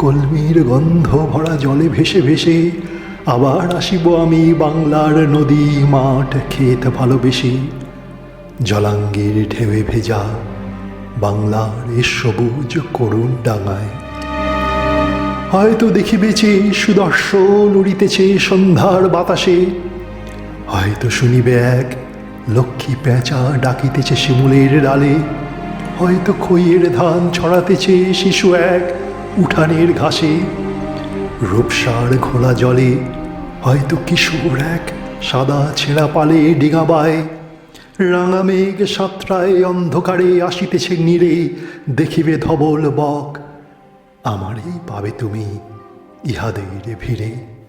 কলমির গন্ধ ভরা জলে ভেসে ভেসে আবার আসিব আমি বাংলার নদী মাঠ ক্ষেত ভালোবেসে। জলাঙ্গের ঢেউয়ে ভেজা বাংলার এ সবুজ করুণ ডাঙায়। হয়তো দেখিবেছে সুদর্শন উড়িতেছে সন্ধ্যার বাতাসে। হয়তো শুনিবে এক লক্ষ্মী পেঁচা ডাকিতেছে শিমুলের ডালে। হয়তো খইয়ের ধান ছড়াতেছে শিশু এক উঠানের ঘাসে, রূপসার ঘোলা জলে, হয়তো কিশোর এক সাদা ছেঁড়া পালে ডিঙাবায় রাঙা মেঘ সাতটায় অন্ধকারে আসিতেছে নীরে, দেখিবে ধবল বক। আমারই পাবে তুমি ইহাদের ভিড়ে।